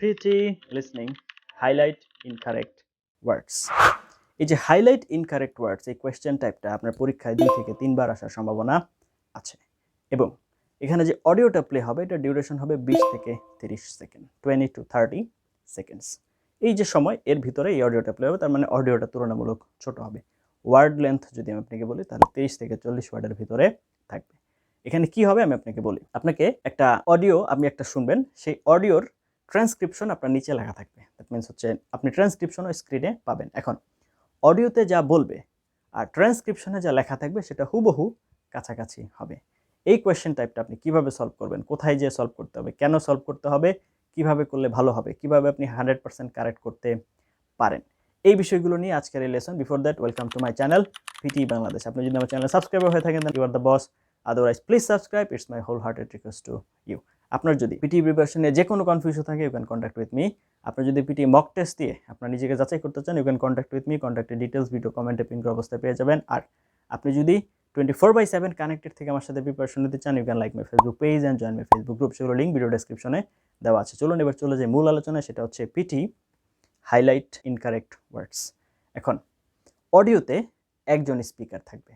pretty listening highlight incorrect words. এই যে highlight incorrect words এই কোয়েশ্চেন টাইপটা আপনার পরীক্ষায় দুই থেকে তিনবার আসার সম্ভাবনা আছে। এবং এখানে যে অডিওটা প্লে হবে এটা ডিউরেশন হবে বিশ থেকে তিরিশ second twenty to thirty seconds এই যে সময়, এর ভিতরে এই অডিওটা প্লে হবে, তার মানে অডিওটা তুলনামূলক ছোট হবে। ওয়ার্ড লেন্থ যদি আমি আপনাকে বলি, তাহলে তিরিশ থেকে চল্লিশ ওয়ার্ডের ভিতরে থাকবে। এখানে কি হবে আমি আপনাকে বলি। আপনাকে একটা অডিও আপনি একটা শুনবেন, সেই অডিওর ট্রান্সক্রিপশন আপনার নিচে লেখা থাকবে। দ্যাট মিনস হচ্ছে আপনি ট্রান্সক্রিপশনও স্ক্রিনে পাবেন। এখন, অডিওতে যা বলবে আর ট্রান্সক্রিপশনে যা লেখা থাকবে সেটা হুবহু কাছাকাছি হবে। এই কোয়েশ্চেন টাইপটা আপনি কীভাবে সলভ করবেন? কোথায় যেয়ে সলভ করতে হবে? কেন সলভ করতে হবে? কীভাবে করলে ভালো হবে? কীভাবে আপনি হান্ড্রেড পার্সেন্ট কারেক্ট করতে পারেন? এই বিষয়গুলো নিয়ে আজকের এই lesson before that welcome to my channel PT Bangladesh আপনি যদি আমার চ্যানেল সাবস্ক্রাইবার হয়ে থাকেন you are the boss otherwise please subscribe it's my wholehearted request to you আপনার যদি পিটি প্রিপারেশন যে কোনো কনফিউশন থাকে you can contact with me আপনি যদি পিটি মক টেস্ট দিয়ে আপনার নিজেকে যাচাই করতে চান you can contact with me কন্ট্যাক্টের details video কমেন্টে পিন করা অবস্থায় পেয়ে যাবেন। আর আপনি যদি twenty four by seven connected থেকে আমার সাথে প্রিপারেশন নিতে চান you can like my Facebook page and join my Facebook group সেগুলো লিঙ্ক ভিডিও ডেসক্রিপশনে দেওয়া আছে। চলুন এবার চলে যাই মূল আলোচনা সেটা হচ্ছে পিটি হাইলাইট ইনকারেক্ট ওয়ার্ডস এখন অডিওতে একজন স্পিকার থাকবে।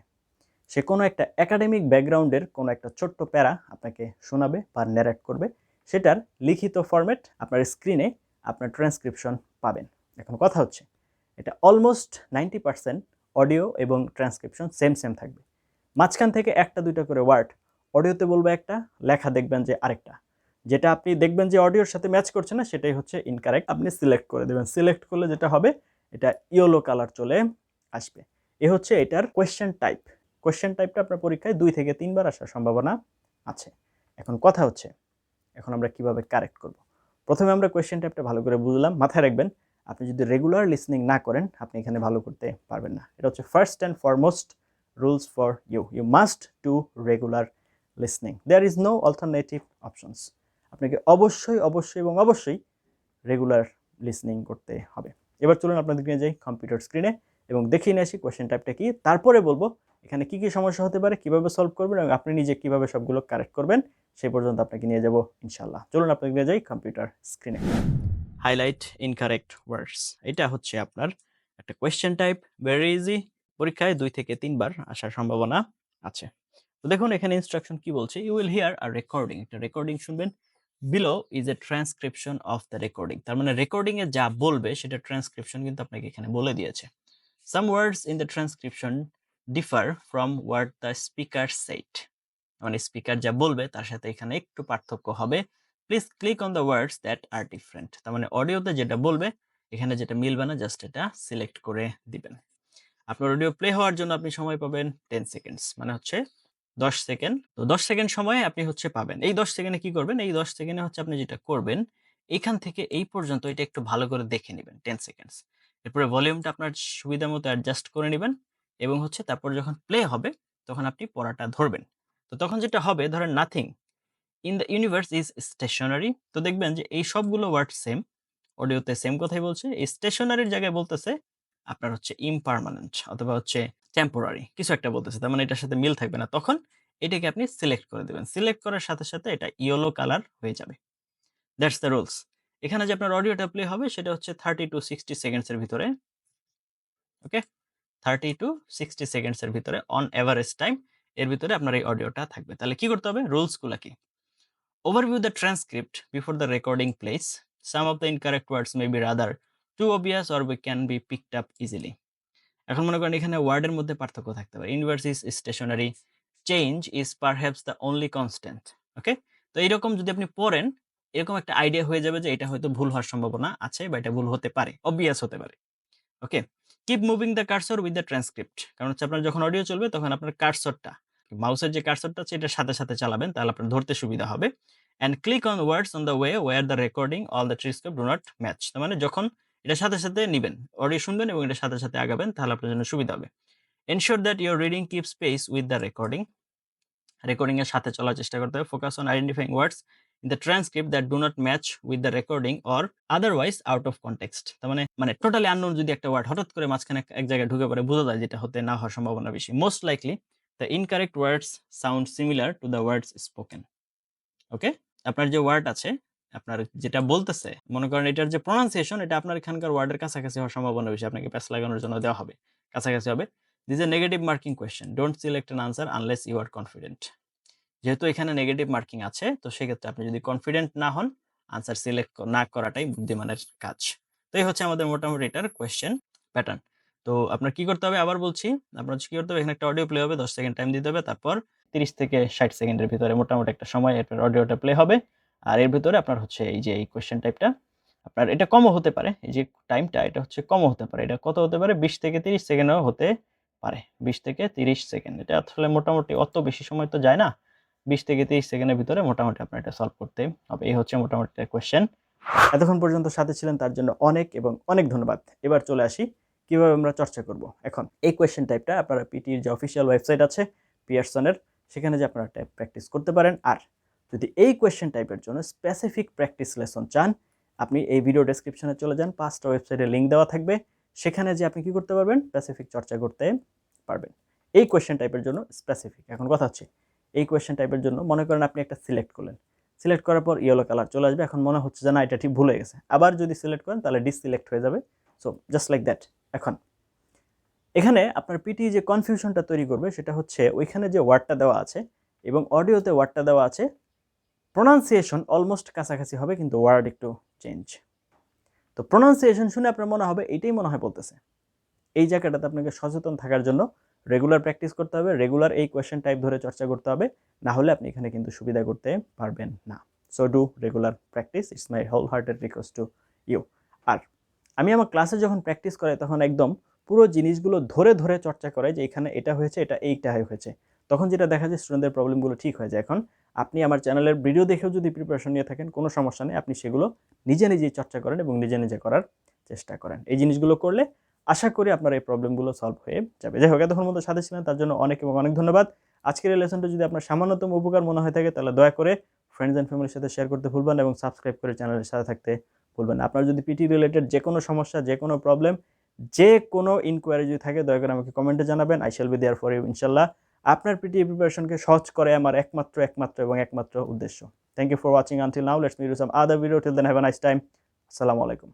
সে কোনো একটা একাডেমিক ব্যাকগ্রাউন্ডের কোনো একটা ছোট্ট প্যারা আপনাকে শোনাবে বা ন্যারেট করবে। সেটার লিখিত ফরম্যাট আপনার স্ক্রিনে আপনার ট্রান্সক্রিপশন পাবেন। এখন কথা হচ্ছে, এটা অলমোস্ট নাইনটি পার্সেন্ট অডিও এবং ট্রান্সক্রিপশন সেম সেম থাকবে। মাঝখান থেকে একটা, দুইটা করে ওয়ার্ড অডিওতে বলবে একটা, লেখা দেখবেন যে আরেকটা। যেটা আপনি দেখবেন যে অডিওর সাথে ম্যাচ করছে না, সেটাই হচ্ছে ইনকারেক্ট আপনি সিলেক্ট করে দেবেন। সিলেক্ট করলে যেটা হবে, এটা ইয়েলো কালার চলে আসবে। এ হচ্ছে এটার কোয়েশ্চেন টাইপ কোয়েশ্চেন টাইপটা আপনার পরীক্ষায় দুই থেকে তিনবার আসার সম্ভাবনা আছে। এখন কথা হচ্ছে, এখন আমরা কীভাবে কারেক্ট করব? প্রথমে আমরা কোয়েশ্চেন টাইপটা ভালো করে বুঝলাম, মাথায় রাখবেন, আপনি যদি রেগুলার লিসনিং না করেন, আপনি এখানে ভালো করতে পারবেন না। এটা হচ্ছে first and foremost rules for you you must to regular listening there is no alternative options আপনাকে অবশ্যই অবশ্যই এবং অবশ্যই রেগুলার লিসনিং করতে হবে। এবার চলুন আপনাদের নিয়ে যাই কম্পিউটার স্ক্রিনে এবং দেখিয়ে নিয়ে আসি কোয়েশ্চেন টাইপটা কি। তারপরে বলব, এখানে কি কি সমস্যা হতে পারে, কীভাবে সলভ করবেন এবং আপনি নিজে কীভাবে সবগুলো কারেক্ট করবেন সেই পর্যন্ত আপনাকে নিয়ে যাব ইনশাল্লাহ চলুন আপনাকে নিয়ে যাই কম্পিউটার স্ক্রিনে হাইলাইট ইনকারেক্ট ওয়ার্ডস এটা হচ্ছে আপনার একটা কোয়েশ্চেন টাইপ ভেরি ইজি পরীক্ষায় দুই থেকে তিনবার আসার সম্ভাবনা আছে। তো দেখুন, এখানে ইনস্ট্রাকশন কি বলছে? ইউ উইল হিয়ার আর রেকর্ডিং একটা রেকর্ডিং শুনবেন। Below is a transcription of the recording তার মানে রেকর্ডিংয়ে যা বলবে, সেটা ট্রান্সক্রিপশন কিন্তু আপনাকে এখানে বলে দিয়েছে। Some words in the transcription differ from word the speaker set মানে স্পিকার যা বলবে, তার সাথে এখানে একটু পার্থক্য হবে। Please click on the words that are different তার মানে অডিওতে যেটা বলবে, এখানে যেটা মিলবে না জাস্ট এটা সিলেক্ট করে দিবেন। আপনার অডিও প্লে হওয়ার জন্য আপনি সময় পাবেন টেন সেকেন্ডস মানে হচ্ছে দশ সেকেন্ড তো দশ সেকেন্ড সময় আপনি হচ্ছে পাবেন। এই দশ সেকেন্ডে কি করবেন? এই দশ সেকেন্ডে হচ্ছে আপনি যেটা করবেন, এখান থেকে এই পর্যন্ত এটা একটু ভালো করে দেখে নেবেন টেন সেকেন্ডস এরপরে ভলিউমটা আপনার সুবিধা মতো অ্যাডজাস্ট করে নেবেন এবং হচ্ছে তারপর যখন প্লে হবে, তখন আপনি পড়াটা ধরবেন। তো তখন যেটা হবে, ধরেন nothing in the universe is stationary তো দেখবেন যে এই সবগুলো ওয়ার্ড সেম অডিওতে সেম কথাই বলছে। এই স্টেশনারির জায়গায় বলতেছে আপনার হচ্ছে ইমপারমানেন্ট অথবা হচ্ছে টেম্পোরারি কিছু একটা বলতেছে, তার মানে এটার সাথে মিল থাকবে না। তখন এটাকে আপনি সিলেক্ট করে দেবেন। সিলেক্ট করার সাথে সাথে এটা ইয়েলো কালার হয়ে যাবে। দ্যাটস দ্য রুলস এখানে যে আপনার অডিওটা প্লে হবে, সেটা হচ্ছে থার্টি টু সিক্সটি সেকেন্ডসের ভিতরে। ওকে থার্টি টু সিক্সটি সেকেন্ডসের ভিতরে অন এভারেজ টাইম এর ভিতরে আপনার এই অডিওটা থাকবে। তাহলে কি করতে হবে? রুলসগুলো কি? Overview the transcript before the recording place some of the incorrect words may be rather too obvious or we can be picked up easily এখন মনে করেন এখানে ওয়ার্ডের মধ্যে পার্থক্য থাকতে পারে। Universe is stationary change is perhaps the only constant okay তো এইরকম যদি আপনি পড়েন এরকম একটা আইডিয়া হয়ে যাবে যে এটা হয়তো ভুল হওয়ার সম্ভাবনা আছে বা এটা ভুল হতে পারে অবভিয়াস হতে পারে। Okay keep moving the cursor with the transcript কারণ হচ্ছে আপনার যখন অডিও চলবে তখন আপনার কার্সরটা মাউসের যে কার্সরটা আছে এটার সাথে সাথে চালাবেন, তাহলে আপনার ধরতে সুবিধা হবে। And click on words on the way where the recording all the transcript do not match মানে যখন এটার সাথে সাথে নিবেন অডিও শুনবেন এবং এটার সাথে সাথে আগাবেন, তাহলে আপনার জন্য সুবিধা হবে। Ensure that your reading keep space with the recording recording এর সাথে চলার চেষ্টা করতে হবে। Focus on identifying words in the transcript that do not match with the recording or otherwise out of context তার মানে মানে টোটালি আননোন যদি একটা ওয়ার্ড হঠাৎ করে মাঝখানে এক জায়গায় ঢুকে পড়ে, বোঝা যায় যেটা হতে না হওয়ার সম্ভাবনা বেশি। Most likely the incorrect words sound similar to the words spoken okay আপনার যে ওয়ার্ড আছে, আপনার যেটা বলতেছে, মনে করেন এটার যে প্রনাউন্সিয়েশন এটা আপনার এখানকার ওয়ার্ডের কাছাকাছি হওয়ার সম্ভাবনা বেশি, আপনাকে প্যাস লাগানোর জন্য দেওয়া হবে। কাছাকাছি হবে। This a negative marking question don't select an answer unless you are confident যেহেতু এখানে নেগেটিভ মার্কিং আছে, তো সেক্ষেত্রে আপনি যদি কনফিডেন্ট না হন আনসার সিলেক্ট না করাটাই বুদ্ধিমানের কাজ। তো এই হচ্ছে আমাদের মোটামুটি এটার কোয়েশ্চেন প্যাটার্ন তো আপনার কি করতে হবে? আবার বলছি, আপনার কি করতে হবে? এখানে একটা অডিও প্লে হবে, দশ সেকেন্ড টাইম দিতে হবে, তারপর তিরিশ থেকে ষাট সেকেন্ডের ভিতরে মোটামুটি একটা সময় এটার অডিওটা প্লে হবে। আর এর ভিতরে আপনার হচ্ছে এই যে এই কোয়েশ্চেন টাইপটা আপনার এটা কমও হতে পারে, এই যে টাইমটা এটা হচ্ছে কমও হতে পারে। এটা কত হতে পারে? বিশ থেকে তিরিশ সেকেন্ডও হতে পারে। বিশ থেকে তিরিশ সেকেন্ড এটা আসলে মোটামুটি অত বেশি সময় তো যায় না। বিশ থেকে তিরিশ সেকেন্ডের ভিতরে মোটামুটি আপনার এটা সলভ করতে হবে। এই হচ্ছে মোটামুটি কোয়েশ্চেন এতক্ষণ পর্যন্ত সাথে ছিলেন, তার জন্য অনেক এবং অনেক ধন্যবাদ। এবার চলে আসি, কীভাবে আমরা চর্চা করব? এখন, এই কোয়েশ্চেন টাইপটা আপনারা পিটির যে অফিসিয়াল ওয়েবসাইট আছে পিয়ারসনের সেখানে যে আপনারা টাইপ প্র্যাকটিস করতে পারেন। আর যদি এই কোয়েশ্চেন টাইপের জন্য স্পেসিফিক প্র্যাকটিস লেসন চান, আপনি এই ভিডিও ডেসক্রিপশনে চলে যান, পাঁচটা ওয়েবসাইটে লিঙ্ক দেওয়া থাকবে। সেখানে যে আপনি কি করতে পারবেন? স্পেসিফিক চর্চা করতে পারবেন। এই কোয়েশ্চেন টাইপের জন্য স্পেসিফিক এখন কথা হচ্ছে এই কোয়েশ্চেন টাইপের জন্য মনে করেন আপনি একটা সিলেক্ট করলেন। সিলেক্ট করার পর ইয়েলো কালার চলে আসবে, এখন মনে হচ্ছে যে না, এটা ঠিক ভুলে গেছে। আবার যদি সিলেক্ট করেন, তাহলে ডিসিলেক্ট হয়ে যাবে। সো জাস্ট লাইক দ্যাট এখন। এখানে আপনার পিটি যে কনফিউশনটা তৈরি করবে, সেটা হচ্ছে ওইখানে যে ওয়ার্ডটা দেওয়া আছে এবং অডিওতে ওয়ার্ডটা দেওয়া আছে প্রোনাউন্সিয়েশন অলমোস্ট কাছাকাছি হবে, কিন্তু ওয়ার্ড একটু চেঞ্জ তো প্রোনাউন্সিয়েশন শুনে আপনার মনে হবে, এটাই মনে হয় বলতেছে। এই জায়গাটাতে আপনাকে সচেতন থাকার জন্য রেগুলার প্র্যাকটিস করতে হবে রেগুলার এই কোয়েশ্চেন টাইপ ধরে চর্চা করতে হবে, না হলে আপনি এখানে কিন্তু সুবিধা করতে পারবেন না। So do regular practice it's my whole hearted request to you আর আমি আমার ক্লাসে যখন প্র্যাকটিস করাই তখন একদম পুরো জিনিসগুলো ধরে ধরে চর্চা করে যে এখানে এটা হয়েছে, এটা এইটা হয়েছে। তখন যেটা দেখা যায় স্টুডেন্টদের প্রবলেমগুলো ঠিক হয়ে যায়। এখন আপনি আমার চ্যানেলের ভিডিও দেখেও যদি প্রিপারেশন নিয়ে থাকেন, কোনো সমস্যা নেই। আপনি সেগুলো নিজে নিজেই চর্চা করেন এবং নিজে নিজে করার চেষ্টা করেন। এই জিনিসগুলো করলে আশা করি আপনার এই প্রবলেমগুলো সলভ হয়ে যাবে। যাই হোক, এতক্ষণ মতো সাথে ছিলেন, তার জন্য অনেক এবং অনেক ধন্যবাদ। আজকের এই লেসনটা যদি আপনার সামান্যতম উপকার মনে হয়ে থাকে, তাহলে দয়া করে ফ্রেন্ডস অ্যান্ড ফ্যামিলির সাথে শেয়ার করতে ভুলবেন এবং সাবস্ক্রাইব করে চ্যানেলের সাথে থাকতে ভুলবেন আপনার যদি পিটি রিলেটেড যে কোনো সমস্যা, যে কোনো প্রবলেম যে কোনো ইনকোয়ারি যদি থাকে, দয়া করে আমাকে কমেন্টে জানাবেন। I shall be there for you ইনশাল্লাহ। আপনার পিটি প্রিপারেশনকে সহজ করে আমার একমাত্র একমাত্র এবং একমাত্র উদ্দেশ্য। Thank you for watching until now let's me do some other video till then have a nice time আসসালামু আলাইকুম।